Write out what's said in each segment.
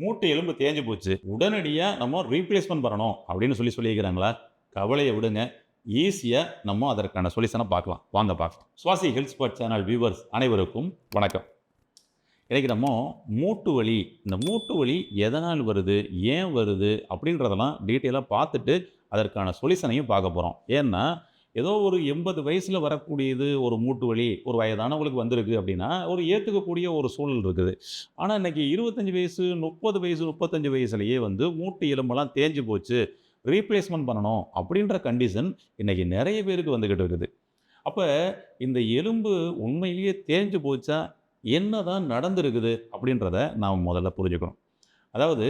மூட்டு எலும்பு தேஞ்சு போச்சு. உடனடியாக நம்ம ரீப்ளேஸ்மெண்ட் பண்ணணும் அப்படின்னு சொல்லி சொல்லியிருக்கிறாங்களா? கவலையை விடுங்க. ஈஸியாக நம்ம அதற்கான சொல்யூஷனை பார்க்கலாம். வாங்க பார்க்கலாம். Swasi health spot channel viewers அனைவருக்கும் வணக்கம். இன்றைக்கி நம்ம மூட்டு வலி இந்த மூட்டு வலி எதனால் வருது ஏன் வருது அப்படின்றதெல்லாம் டீட்டெயிலாக பார்த்துட்டு அதற்கான சொல்யூஷனையும் பார்க்க போகிறோம் ஏன்னா ஏதோ ஒரு எண்பது வயசில் வரக்கூடியது ஒரு மூட்டு வலி ஒரு வயதானவங்களுக்கு வந்திருக்கு அப்படின்னா ஒரு ஏற்றுக்கக்கூடிய ஒரு சூழல் இருக்குது. ஆனால் இன்றைக்கி இருபத்தஞ்சி வயசு முப்பது வயசு முப்பத்தஞ்சு வயசுலேயே வந்து மூட்டு எலும்பெல்லாம் தேஞ்சு போச்சு ரீப்ளேஸ்மெண்ட் பண்ணணும் அப்படின்ற கண்டிஷன் இன்றைக்கி நிறைய பேருக்கு வந்துக்கிட்டு இருக்குது. அப்போ இந்த எலும்பு உண்மையிலேயே தேஞ்சு போச்சா என்ன தான் நடந்திருக்குது அப்படின்றத நாம் முதல்ல புரிஞ்சுக்கணும். அதாவது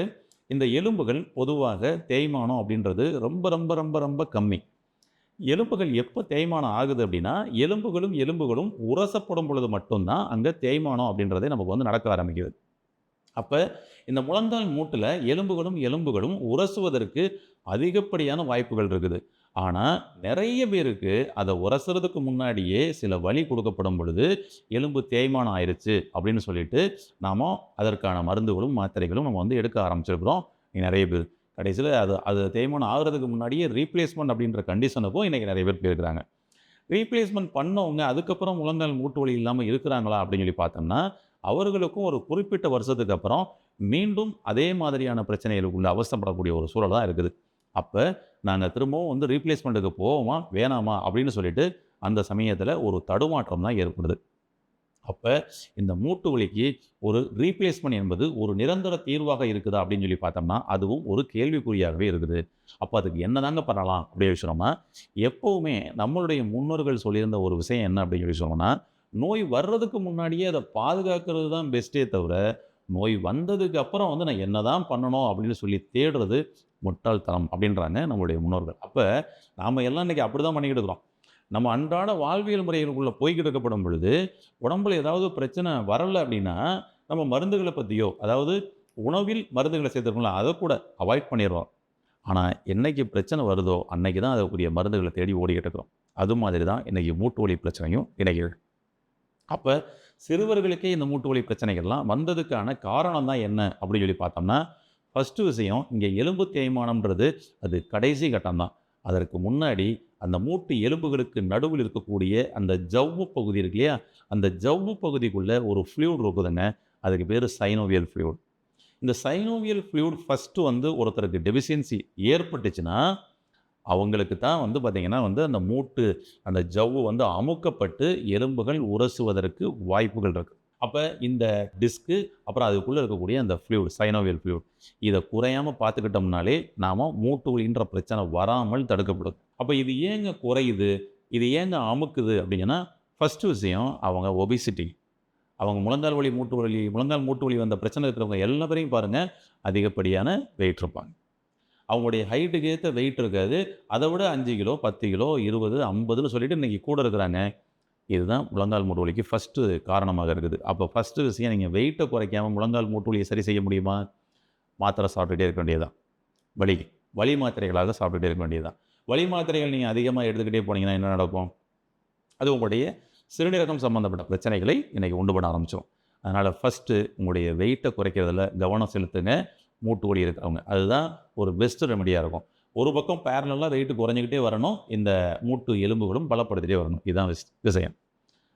இந்த எலும்புகள் பொதுவாக தேய்மானம் அப்படின்றது ரொம்ப ரொம்ப ரொம்ப ரொம்ப கம்மி. எலும்புகள் எப்போ தேய்மானம் ஆகுது அப்படின்னா எலும்புகளும் எலும்புகளும் உரசப்படும் பொழுது மட்டும்தான் அங்கே தேய்மானம் அப்படின்றதே நமக்கு வந்து நடக்க ஆரம்பிக்குது. அப்போ இந்த முழங்கால் மூட்டில் எலும்புகளும் எலும்புகளும் உரசுவதற்கு அதிகப்படியான வாய்ப்புகள் இருக்குது. ஆனால் நிறைய பேருக்கு அதை உரசுறதுக்கு முன்னாடியே சில வழி கொடுக்கப்படும் பொழுது எலும்பு தேய்மானம் ஆயிடுச்சு அப்படின்னு சொல்லிட்டு நாம் அதற்கான மருந்துகளும் மாத்திரைகளும் நம்ம வந்து எடுக்க ஆரம்பிச்சிருக்கிறோம். நிறைய பேர். கடைசியில் அது அது தேய்மானம் ஆகிறதுக்கு முன்னாடியே ரீப்ளேஸ்மெண்ட் அப்படின்ற கண்டிஷனுக்கும் இன்றைக்கி நிறைய பேர் போயிருக்கிறாங்க ரீப்ளேஸ்மெண்ட் பண்ணவங்க அதுக்கப்புறம் முழங்கால் மூட்டு வலி இல்லாமல் இருக்கிறாங்களா அப்படின்னு சொல்லி பார்த்தோம்னா அவர்களுக்கும் ஒரு குறிப்பிட்ட வருஷத்துக்கு அப்புறம் மீண்டும் அதே மாதிரியான பிரச்சனைகளுக்குள்ள அவசரப்படக்கூடிய ஒரு சூழல் தான் இருக்குது. அப்போ நாங்கள் திரும்பவும் வந்து ரீப்ளேஸ்மெண்ட்டுக்கு போவோமா வேணாமா அப்படின்னு சொல்லிட்டு அந்த சமயத்தில் ஒரு தடுமாற்றம் தான் ஏற்படுது. அப்போ இந்த மூட்டு வலிக்கு ஒரு ரீப்ளேஸ்மெண்ட் என்பது ஒரு நிரந்தர தீர்வாக இருக்குதா அப்படின்னு சொல்லி பார்த்தோம்னா அதுவும் ஒரு கேள்விக்குறியாகவே இருக்குது. அப்போ அதுக்கு என்னதாங்க பண்ணலாம் அப்படியே சொன்னோம்னா எப்போவுமே நம்மளுடைய முன்னோர்கள் சொல்லியிருந்த ஒரு விஷயம் என்ன அப்படின்னு சொல்லி சொன்னோம்னா நோய் வர்றதுக்கு முன்னாடியே அதை பாதுகாக்கிறது தான் பெஸ்ட்டே தவிர நோய் வந்ததுக்கு அப்புறம் வந்து நான் என்னதான் பண்ணணும் அப்படின்னு சொல்லி தேடுறது முட்டாள்தனம் அப்படின்றாங்க நம்மளுடைய முன்னோர்கள். அப்போ நாம் எல்லாம் இன்றைக்கி அப்படி தான் பண்ணிக்கிட்டு இருக்கிறோம். நம்ம அன்றாட வாழ்வியல் முறைகளுக்குள்ளே போய்கிட்டு இருக்கப்படும் பொழுது உடம்புல ஏதாவது பிரச்சனை வரலை அப்படின்னா நம்ம மருந்துகளை பற்றியோ அதாவது உணவில் மருந்துகளை சேர்த்துருக்கோம்ல அதை கூட அவாய்ட் பண்ணிடுறோம். ஆனால் என்னைக்கு பிரச்சனை வருதோ அன்னைக்கு தான் அதுக்குரிய மருந்துகளை தேடி ஓடிக்கிட்டு இருக்கிறோம். அது மாதிரி தான் இன்றைக்கி மூட்டு வலி பிரச்சனையும் இணைகள் அப்போ சிறுவர்களுக்கே இந்த மூட்டு வலி பிரச்சனைகள்லாம் வந்ததுக்கான காரணம் தான் என்ன அப்படின்னு சொல்லி பார்த்தோம்னா ஃபஸ்ட்டு விஷயம் இங்கே எலும்பு தேய்மானம்ன்றது அது கடைசி கட்டம் தான். அதற்கு முன்னாடி அந்த மூட்டு எலும்புகளுக்கு நடுவில் இருக்கக்கூடிய அந்த ஜவ்வு பகுதி இருக்கு இல்லையா? அந்த ஜவ்வு பகுதிக்குள்ளே ஒரு ஃப்ளூட் இருக்குதுங்க. அதுக்கு பேர் சைனோவியல் ஃப்ளூட் இந்த சைனோவியல் ஃப்ளூட் ஃபஸ்ட்டு வந்து ஒருத்தருக்கு டெபிஷியன்சி ஏற்பட்டுச்சுன்னா அவங்களுக்கு தான் வந்து பார்த்திங்கன்னா வந்து அந்த மூட்டு அந்த ஜவ்வு வந்து அமுக்கப்பட்டு எலும்புகள் உரசுவதற்கு வாய்ப்புகள் இருக்குது அப்போ இந்த டிஸ்க்கு அப்புறம் அதுக்குள்ளே இருக்கக்கூடிய அந்த ஃப்ளூட் சைனோவியல் ஃப்ளூட் இதை குறையாமல் பார்த்துக்கிட்டோம்னாலே நாம் மூட்டு வலின்ற பிரச்சனை வராமல் தடுக்கப்படும். அப்போ இது ஏங்க குறையுது? இது ஏங்க அமுக்குது? அப்படின்னா ஃபஸ்ட்டு விஷயம் அவங்க ஒபிசிட்டி அவங்க முழங்கால் வலி மூட்டு வலி முழங்கால் மூட்டு வலி வந்த பிரச்சனை இருக்கிறவங்க எல்லா பேரையும் பாருங்கள் அதிகப்படியான வெயிட் இருப்பாங்க. அவங்களுடைய ஹைட்டுக்கு ஏற்ற வெயிட் இருக்காது. அதை விட அஞ்சு கிலோ பத்து கிலோ இருபது ஐம்பதுன்னு சொல்லிட்டு இன்றைக்கி கூட இருக்கிறாங்க. இதுதான் முழங்கால் மூட்டு வலிக்கு ஃபஸ்ட்டு காரணமாக இருக்குது. அப்போ ஃபஸ்ட்டு விஷயம் நீங்கள் வெயிட்டை குறைக்காமல் முழங்கால் மூட்டு வலியை சரி செய்ய முடியுமா? மாத்திரை சாப்பிட்டுட்டே இருக்க வேண்டியதுதான். வலி வலி மாத்திரைகளாக சாப்பிட்டுட்டே இருக்க வேண்டியதுதான். வலி மாத்திரைகள் நீங்கள் அதிகமாக எடுத்துக்கிட்டே போனீங்கன்னா என்ன நடக்கும்? அது உங்களுடைய சிறுநீரகம் சம்மந்தப்பட்ட பிரச்சனைகளை இன்றைக்கி உண்டு பண்ண ஆரம்பித்தோம் அதனால் ஃபஸ்ட்டு உங்களுடைய வெயிட்டை குறைக்கிறதுல கவனம் செலுத்துங்க. மூட்டு வலி இருக்கிறவங்க. அதுதான் ஒரு பெஸ்ட் ரெமடியாக இருக்கும். ஒரு பக்கம் பேரலாக வெயிட்டு குறைஞ்சிக்கிட்டே வரணும். இந்த மூட்டு எலும்புகளும் பலப்படுத்திட்டே வரணும். இதுதான் விஷ் விஷயம்.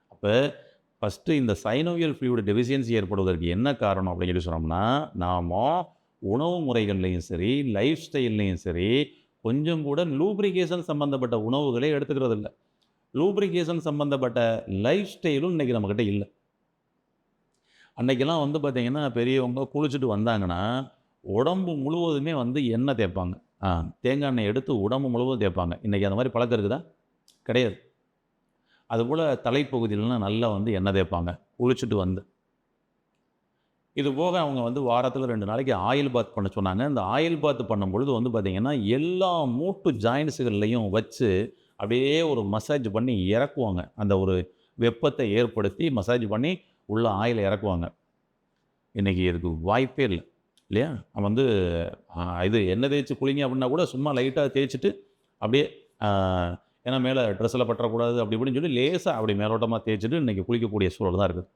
அப்போ ஃபஸ்ட்டு இந்த சைனோவியல் ஃப்ளூயிட் டெஃபிஷியன்சி ஏற்படுவதற்கு என்ன காரணம் அப்படின்னு சொல்லி சொன்னோம்னா நாம் உணவு முறைகள்லையும் சரி லைஃப் ஸ்டைல்லையும் சரி கொஞ்சம் கூட லூப்ரிகேஷன் சம்மந்தப்பட்ட உணவுகளே எடுத்துக்கிறது இல்லை. லூப்ரிகேஷன் சம்மந்தப்பட்ட லைஃப் ஸ்டைலும் இன்றைக்கி நம்மக்கிட்ட இல்லை. அன்றைக்கெல்லாம் வந்து பார்த்திங்கன்னா பெரியவங்க குளிச்சுட்டு வந்தாங்கன்னா உடம்பு முழுவதுமே வந்து எண்ணெய் தேய்ப்பாங்க. தேங்காய் எண்ணெய் எடுத்து உடம்பு முழுவதும் தேய்ப்பாங்க. இன்றைக்கி அந்த மாதிரி பழக்கம் இருக்குதா? கிடையாது. அதுபோல் தலைப்பகுதியிலலாம் நல்லா வந்து எண்ணெய் தேய்ப்பாங்க. குளிச்சுட்டு வந்து. இது போக அவங்க வந்து வாரத்தில் ரெண்டு நாளைக்கு ஆயில் பாத் பண்ண சொன்னாங்க. இந்த ஆயில் பாத் பண்ணும் பொழுது வந்து பார்த்திங்கன்னா எல்லா மூட்டு ஜாயின்ஸுகள்லையும் வச்சு அப்படியே ஒரு மசாஜ் பண்ணி இறக்குவாங்க. அந்த ஒரு வெப்பத்தை ஏற்படுத்தி மசாஜ் பண்ணி உள்ள ஆயில் இறக்குவாங்க. இன்றைக்கி இதுக்கு வாய்ப்பே இல்லை. இல்லையா? அவன் வந்து இது எண்ணெய் தேய்ச்சி குளிங்க அப்படின்னா கூட சும்மா லைட்டாக தேய்ச்சிட்டு அப்படியே ஏன்னா மேலே ட்ரெஸ்ஸில் பற்றக்கூடாது அப்படி இப்படின்னு சொல்லி லேசாக அப்படி மேலோட்டமாக தேய்ச்சிட்டு இன்றைக்கி குளிக்கக்கூடிய சூழல் தான் இருக்குது.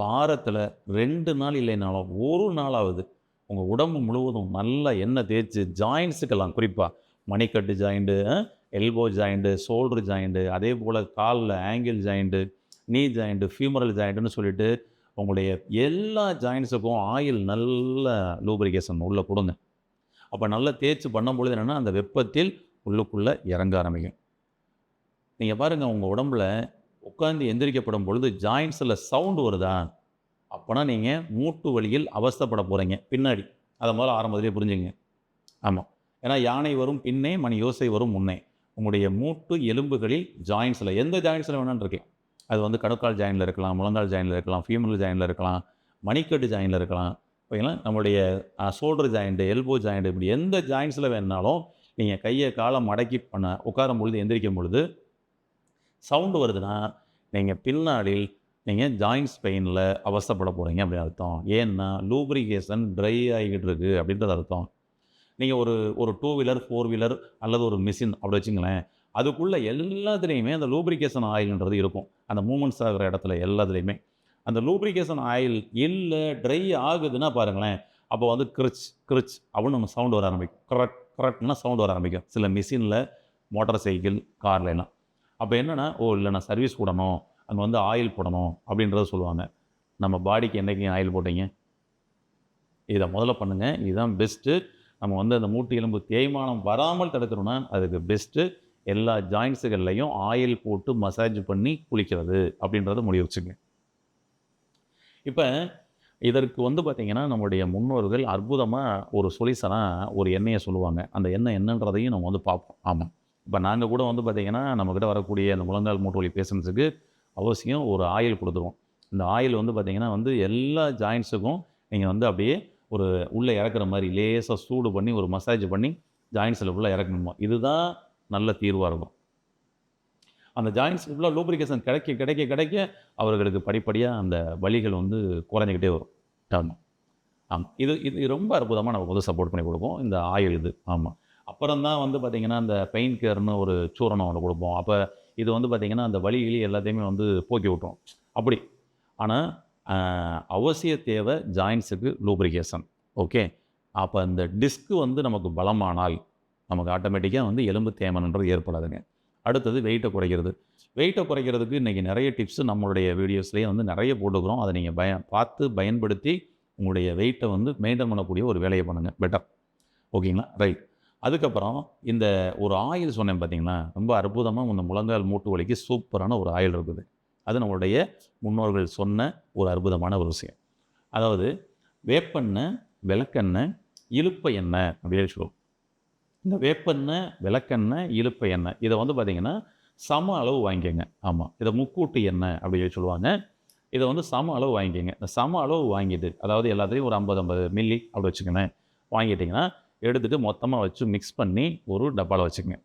வாரத்தில் ரெண்டு நாள் இல்லைனாலும் ஒரு நாளாவது உங்கள் உடம்பு முழுவதும் நல்லா எண்ணெய் தேய்ச்சி ஜாயின்ஸுக்கெல்லாம் குறிப்பாக மணிக்கட்டு joint elbow joint shoulder joint அதே போல் காலில் ankle joint knee joint femoral ஜாயிண்ட்டுன்னு சொல்லிட்டு உங்களுடைய எல்லா ஜாயின்ஸுக்கும் ஆயில் நல்ல லூப்ரிகேஷன் உள்ளே கொடுங்க. அப்போ நல்லா தேய்ச்சி பண்ணும்பொழுது என்னென்னா அந்த வெப்பத்தில் உள்ளுக்குள்ளே இறங்க ஆரம்பிக்கும். நீங்கள் பாருங்கள் உங்கள் உடம்புல உட்காந்து எந்திரிக்கப்படும் பொழுது ஜாயின்ஸில் சவுண்டு வருதா? அப்போனா நீங்கள் மூட்டு வழியில் அவஸ்தப்பட போகிறீங்க பின்னாடி. அதை முதல்ல ஆரம்பத்திலே புரிஞ்சுங்க. ஆமாம் ஏன்னா யானை வரும் பின்னே மணி யோசை வரும் முன்னே. உங்களுடைய மூட்டு எலும்புகளில் ஜாயின்ஸில் எந்த ஜாயின்ஸில் வேணான்னு இருக்கலாம் அது வந்து கணுக்கால் ஜாயினில் இருக்கலாம் முழங்கால் ஜாயினில் இருக்கலாம் ஃபீமரல் ஜாயினில் இருக்கலாம் மணிக்கட்டு ஜாயினில் இருக்கலாம். ஓகேங்களா? நம்மளுடைய ஷோல்டர் ஜாயிண்ட்டு எல்போ ஜாயிண்ட்டு இப்படி எந்த ஜாயின்ஸில் வேணாலும் நீங்கள் கையை காலை மடக்கி பண்ண உட்காரும் பொழுது எந்திரிக்கும் பொழுது சவுண்டு வருதுன்னா நீங்கள் பின்னாடி நீங்கள் ஜாயின்ஸ் பெயினில் அவஸ்தைப்பட போகிறீங்க அப்படின்னு அர்த்தம். ஏன்னா லூப்ரிகேஷன் ட்ரை ஆகிக்கிட்டு இருக்குது அப்படின்றது அர்த்தம். நீங்கள் ஒரு ஒரு டூ வீலர் ஃபோர் வீலர் அல்லது ஒரு மிஷின் அப்படி வச்சுங்களேன். அதுக்குள்ளே எல்லாத்துலேயுமே அந்த லூப்ரிகேஷன் ஆயில்ன்றது இருக்கும். அந்த மூமெண்ட்ஸ் ஆகிற இடத்துல எல்லாத்துலேயுமே. அந்த லூப்ரிகேஷன் ஆயில் இல்லை ட்ரை ஆகுதுன்னா பாருங்களேன் அப்போ வந்து கிரிச் கிரிச் அப்படின்னு நம்ம சவுண்டு வர ஆரம்பிக்கும். கரெக்ட் கரெக்ட்னா சவுண்டு வர ஆரம்பிக்கும். சில மிஷினில் மோட்டார் சைக்கிள் கார்ல எல்லாம். அப்போ என்னென்னா ஓ இல்லை நான் சர்வீஸ் போடணும் அங்கே வந்து ஆயில் போடணும் அப்படின்றத சொல்லுவாங்க. நம்ம பாடிக்கு என்றைக்கு ஆயில் போட்டீங்க? இதை முதல்ல பண்ணுங்கள் இதுதான் பெஸ்ட்டு நம்ம வந்து அந்த மூட்டு எலும்பு தேய்மானம் வராமல் தடுக்கணும்னா அதுக்கு பெஸ்ட்டு எல்லா ஜாயின்ஸுகள்லையும் ஆயில் போட்டு மசாஜ் பண்ணி குளிக்கிறது அப்படின்றத முடிவு வச்சுங்க. இப்போ இதற்கு வந்து பார்த்திங்கன்னா நம்முடைய முன்னோர்கள் அற்புதமாக ஒரு சொல்யூஷனாக ஒரு எண்ணெயை சொல்லுவாங்க. அந்த எண்ணெய் என்னன்றதையும் நம்ம வந்து பார்ப்போம். ஆமாம் இப்போ நாங்கள் கூட வந்து பார்த்திங்கன்னா நம்மக்கிட்ட வரக்கூடிய அந்த முழங்கால் மூட்டு வலி பேஷண்ட்ஸுக்கு அவசியம் ஒரு ஆயில் கொடுத்துருவோம். இந்த ஆயில் வந்து பார்த்திங்கன்னா வந்து எல்லா ஜாயின்ஸுக்கும் நீங்கள் வந்து அப்படியே ஒரு உள்ளே இறக்குற மாதிரி லேசாக சூடு பண்ணி ஒரு மசாஜ் பண்ணி ஜாயின்ஸில் உள்ளே இறக்கணுமா? இதுதான் நல்ல தீர்வாக இருக்கும். அந்த ஜாயின்ஸ் ஃபுல்லாக லூப்ரிகேஷன் கிடைக்க கிடைக்க கிடைக்க அவர்களுக்கு படிப்படியாக அந்த வழிகள் வந்து குறைஞ்சிக்கிட்டே வரும். ஆமாம் ஆமாம் இது இது ரொம்ப அற்புதமாக நமக்கு வந்து சப்போர்ட் பண்ணி கொடுப்போம். இந்த ஆயில் இது. ஆமாம் அப்புறம் தான் வந்து பார்த்திங்கன்னா அந்த பெயின் கேர்னு ஒரு சூரணம் ஒன்று கொடுப்போம். அப்போ இது வந்து பார்த்திங்கன்னா அந்த வழி எல்லாத்தையுமே வந்து போக்கி விட்டுரும். அப்படி. ஆனால் அவசிய தேவை ஜாயின்ஸுக்கு லூப்ரிகேஷன் ஓகே அப்போ அந்த டிஸ்க்கு வந்து நமக்கு பலமானால் நமக்கு ஆட்டோமேட்டிக்காக வந்து எலும்பு தேமன்ன்றது ஏற்படாதுங்க. அடுத்தது வெயிட்டை குறைக்கிறது. வெயிட்டை குறைக்கிறதுக்கு இன்றைக்கி நிறைய டிப்ஸு நம்மளுடைய வீடியோஸ்லேயே வந்து நிறைய போட்டுக்கிறோம். அதை நீங்கள் பய பார்த்து பயன்படுத்தி உங்களுடைய வெயிட்டை வந்து மெயின்டைன் பண்ணக்கூடிய ஒரு வேலையை பண்ணுங்கள் பெட்டர் ஓகேங்களா? ரைட் அதுக்கப்புறம் இந்த ஒரு ஆயில் சொன்னேன் பார்த்தீங்களா ரொம்ப அற்புதமாக இந்த முழங்கால் மூட்டு வலிக்கு சூப்பரான ஒரு ஆயில் இருக்குது. அது நம்மளுடைய முன்னோர்கள் சொன்ன ஒரு அற்புதமான ஒரு விஷயம். அதாவது வேப்பெண்ணெய் விளக்கெண்ணெய் இழுப்ப எண்ணெய் அப்படின்னு சொல்லுவோம். இந்த வேப்பெண்ணெய் விளக்கெண்ணெய் இழுப்ப எண்ணெய். இதை வந்து பார்த்திங்கன்னா சம அளவு வாங்கிக்கோங்க. ஆமாம் இதை முக்கூட்டு எண்ணெய் அப்படின்னு சொல்லுவாங்க. இதை வந்து சம அளவு வாங்கிக்கோங்க. இந்த சம அளவு வாங்கிட்டு அதாவது எல்லாத்துலேயும் ஒரு ஐம்பது ஐம்பது மில்லி அப்படி வச்சுக்கோங்க வாங்கிட்டிங்கன்னா எடுத்துகிட்டு மொத்தமாக வச்சு மிக்ஸ் பண்ணி ஒரு டப்பாவில் வச்சுக்கோங்க.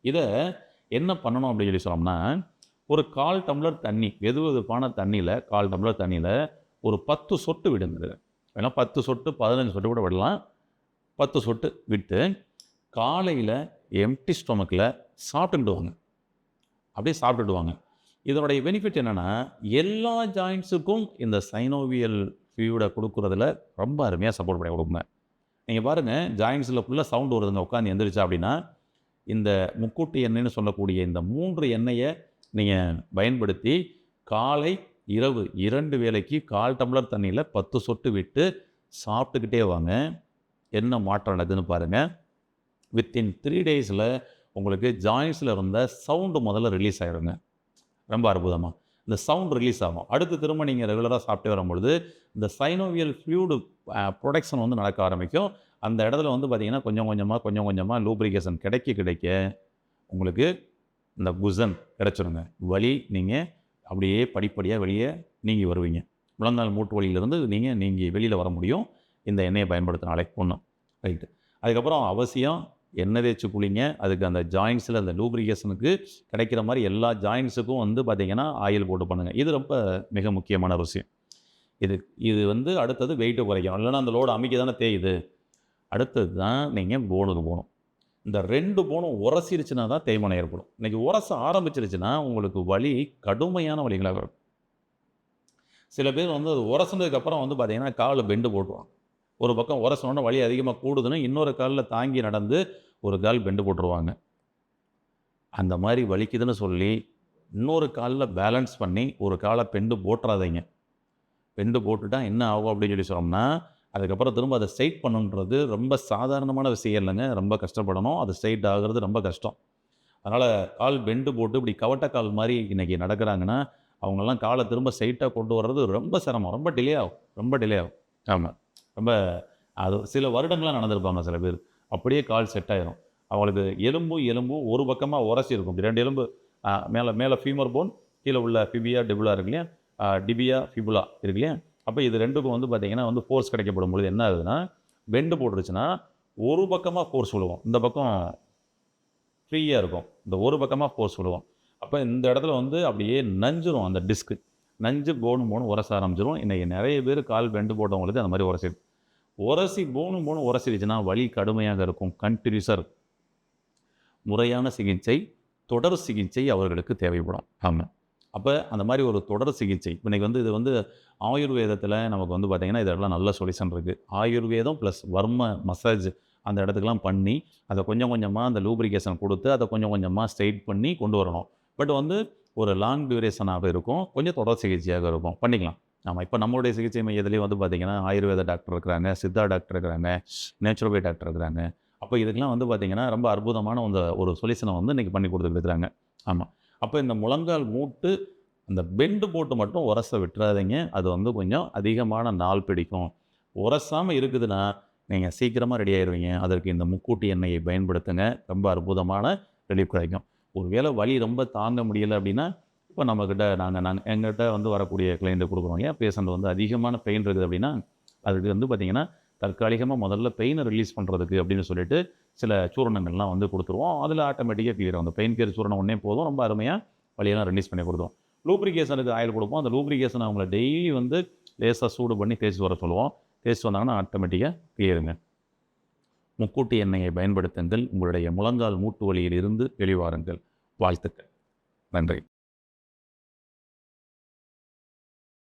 இதை என்ன பண்ணணும் அப்படின்னு சொல்லி சொன்னோம்னா ஒரு கால் டம்ளர் தண்ணி வெது வெதுப்பான தண்ணியில் கால் டம்ளர் தண்ணியில் ஒரு பத்து சொட்டு விடுங்க. வேணால் பத்து சொட்டு பதினஞ்சு சொட்டு கூட விடலாம். பத்து சொட்டு விட்டு காலையில் எம்டி ஸ்டொமக்கில் சாப்பிட்டுக்கிடுவாங்க. அப்படியே சாப்பிட்டுடுவாங்க இதனுடைய பெனிஃபிட் என்னென்னா எல்லா ஜாயின்ஸுக்கும் இந்த சைனோவியல் ஃபியூடை கொடுக்குறதுல ரொம்ப அருமையாக சப்போர்ட் பண்ணி கொடுக்குங்க நீங்கள் பாருங்கள் ஜாயின்ஸில் ஃபுல்லாக சவுண்டு வருதுங்க. உட்காந்து எந்திரிச்சா அப்படின்னா இந்த முக்கூட்டு எண்ணெய்னு சொல்லக்கூடிய இந்த மூன்று எண்ணெயை நீங்கள் பயன்படுத்தி காலை இரவு இரண்டு வேளைக்கு கால் டம்ளர் தண்ணியில் பத்து சொட்டு விட்டு சாப்பிட்டுக்கிட்டே வாங்க. என்ன மாற்றம் நடக்குதுன்னு பாருங்கள் வித்தின் த்ரீ டேஸில் உங்களுக்கு ஜாயின்ஸில் இருந்த சவுண்டு முதல்ல ரிலீஸ் ஆகிடுங்க ரொம்ப அற்புதமாக இந்த சவுண்ட் ரிலீஸ் ஆகும். அடுத்து திரும்ப நீங்கள் ரெகுலராக சாப்பிட்டு வரும்பொழுது இந்த சைனோவியல் ஃப்ளூடு ப்ரொடக்ஷன் வந்து நடக்க ஆரம்பிக்கும். அந்த இடத்துல வந்து பார்த்திங்கன்னா கொஞ்சம் கொஞ்சமாக கொஞ்சம் கொஞ்சமாக லூப்ரிகேஷன் கிடைக்க கிடைக்க உங்களுக்கு இந்த குசன் கிடச்சிருங்க. வலி நீங்கள் அப்படியே படிப்படியாக வெளியே நீங்கி வருவீங்க. முழங்கால் மூட்டு வழியிலேருந்து நீங்கள் நீங்கள் வெளியில் வர முடியும். இந்த எண்ணெயை பயன்படுத்தினாலே ஒன்றும் ரைட்டு அதுக்கப்புறம் அவசியம் எண்ணெய் தேய்ச்சி குளிங்க அதுக்கு அந்த ஜாயின்ஸில் அந்த லூப்ரிகேஷனுக்கு கிடைக்கிற மாதிரி எல்லா ஜாயின்ஸுக்கும் வந்து பார்த்திங்கன்னா ஆயில் போட்டு பண்ணுங்கள் இது ரொம்ப மிக முக்கியமான விஷயம். இது இது வந்து அடுத்தது வெயிட்டை குறைக்கும் இல்லைன்னா அந்த லோடு அமைக்க தானே தேயுது. அடுத்தது தான் நீங்கள் போனுக்கு போகணும். இந்த ரெண்டு போனும் உரசிருச்சுன்னா தான் தேய்மானம் ஏற்படும். இன்றைக்கி உரச ஆரம்பிச்சிருச்சுன்னா உங்களுக்கு வலி கடுமையான வலிகளாக இருக்கும் சில பேர் வந்து அது உரசுனதுக்கப்புறம் வந்து பார்த்தீங்கன்னா காலில் பெண்டு போட்டுருவாங்க. ஒரு பக்கம் உரசனோட வலி அதிகமாக கூடுதுன்னு இன்னொரு காலில் தாங்கி நடந்து ஒரு கால் பெண்டு போட்டுருவாங்க. அந்த மாதிரி வலிக்குதுன்னு சொல்லி இன்னொரு காலில் பேலன்ஸ் பண்ணி ஒரு காலை பெண்டு போட்டுறாதீங்க. பெண்டு போட்டுட்டா என்ன ஆகும் அப்படின்னு சொல்லி சொன்னோம்னா அதுக்கப்புறம் திரும்ப அதை ஸ்ட்ரைட் பண்ணுன்றது ரொம்ப சாதாரணமான விஷயம் இல்லைங்க. ரொம்ப கஷ்டப்படணும். அது ஸ்ட்ரைட் ஆகுறது ரொம்ப கஷ்டம். அதனால் கால் பெண்டு போட்டு இப்படி கவட்ட கால் மாதிரி இன்றைக்கி நடக்கிறாங்கன்னா அவங்கெல்லாம் காலை திரும்ப ஸ்ட்ரைட்டாக கொண்டு வர்றது ரொம்ப சிரமம். ரொம்ப டிலே ஆகும். ரொம்ப டிலே ஆகும். ஆமாம் ரொம்ப அது சில வருடங்களாக நடந்திருப்பாங்க சில பேர். அப்படியே கால் செட் ஆயிரும். அவங்களுக்கு எலும்பும் எலும்பும் ஒரு பக்கமாக உரசி இருக்கும். ரெண்டு எலும்பு மேலே மேலே ஃபீமர் போன் கீழே உள்ள ஃபிபியா டிபுலா இருக்கு இல்லையா? டிபியா ஃபிபுலா இருக்கு இல்லையா? அப்போ இது ரெண்டுக்கும் வந்து பார்த்திங்கன்னா வந்து ஃபோர்ஸ் கிடைக்கப்படும் பொழுது என்ன ஆகுதுன்னா பெண்டு போட்டுருச்சுன்னா ஒரு பக்கமாக ஃபோர்ஸ் விழுவோம். இந்த பக்கம் ஃப்ரீயாக இருக்கும். இந்த ஒரு பக்கமாக ஃபோர்ஸ் விழுவோம். அப்போ இந்த இடத்துல வந்து அப்படியே நஞ்சிரும் அந்த டிஸ்க்கு நஞ்சு போன் போன் உரச ஆரம்பிச்சிரும். இன்றைக்கி நிறைய பேர் கால் பெண்டு போட்டவங்களுக்கு அந்த மாதிரி உரசிடும் உரசி போனும் போனும் உரசிடுச்சுன்னா வலி கடுமையாக இருக்கும். கண்டினியூஸாக முறையான சிகிச்சை தொடர் சிகிச்சை அவர்களுக்கு தேவைப்படும். ஆமாம் அப்போ அந்த மாதிரி ஒரு தொடர் சிகிச்சை இன்றைக்கி வந்து இது வந்து ஆயுர்வேதத்தில் நமக்கு வந்து பார்த்திங்கன்னா இதெல்லாம் நல்ல சொல்யூஷன் இருக்குது ஆயுர்வேதம் ப்ளஸ் வர்ம மசாஜ் அந்த இடத்துக்கெலாம் பண்ணி அதை கொஞ்சம் கொஞ்சமாக அந்த லூப்ரிகேஷன் கொடுத்து அதை கொஞ்சம் கொஞ்சமாக ஸ்ட்ரைட் பண்ணி கொண்டு வரணும். பட் வந்து ஒரு லாங் டியூரேஷனாக இருக்கும். கொஞ்சம் தொடர் சிகிச்சையாக இருக்கும். பண்ணிக்கலாம். ஆமாம் இப்போ நம்மளுடைய சிகிச்சை மையத்துலேயும் வந்து பார்த்திங்கன்னா ஆயுர்வேத டாக்டர் இருக்கிறாங்க சித்தா டாக்டர் இருக்கிறாங்க நேச்சுரோபதி டாக்டர் இருக்கிறாங்க. அப்போ இதுக்கெல்லாம் வந்து பார்த்திங்கன்னா ரொம்ப அற்புதமான அந்த ஒரு சொல்யூஷனை வந்து இன்றைக்கி பண்ணி கொடுத்துருக்குறாங்க ஆமாம் அப்போ இந்த முழங்கால் மூட்டு அந்த பெண்டு போட்டு மட்டும் உரச விட்டுறாதீங்க. அது வந்து கொஞ்சம் அதிகமான நாள் பிடிக்கும். உரசாமல் இருக்குதுன்னா நீங்கள் சீக்கிரமாக ரெடி ஆயிடுவீங்க அதற்கு இந்த முக்கூட்டி எண்ணெயை பயன்படுத்துங்க. ரொம்ப அற்புதமான ரிலீஃப் கிடைக்கும். ஒருவேளை வலி ரொம்ப தாங்க முடியலை அப்படின்னா இப்போ நம்மக்கிட்ட நாங்கள் நாங்கள் எங்கள்கிட்ட வந்து வரக்கூடிய கிளைண்ட்டு கொடுக்குறோம். ஏன்? பேஷண்ட் வந்து அதிகமான பெயின் இருக்குது அப்படின்னா அதுக்கு வந்து பார்த்திங்கன்னா தற்காலிகமாக முதல்ல பெயினை ரிலீஸ் பண்ணுறதுக்கு அப்படின்னு சொல்லிட்டு சில சூரணங்கள்லாம் வந்து கொடுத்துருவோம். அதில் ஆட்டோமேட்டிக்காக கிளியர் அந்த பெயின் கேர் சூரணம் ஒன்றே போதும். ரொம்ப அருமையாக வழியெல்லாம் ரிலீஸ் பண்ணி கொடுத்தோம். லூப்ரிகேஷனுக்கு ஆயில் கொடுப்போம். அந்த லூப்ரிகேஷன் அவங்கள டெய்லி வந்து லேசாக சூடு பண்ணி தேய்ச்சி வர சொல்லுவோம். தேய்ச்சி வந்தாங்கன்னா ஆட்டோமேட்டிக்காக கிளியருங்க முக்கூட்டி எண்ணெயை பயன்படுத்துங்கள். உங்களுடைய முழங்கால் மூட்டு வலியில் இருந்து வெளிவாருங்கள். வாழ்த்துக்கள். நன்றி.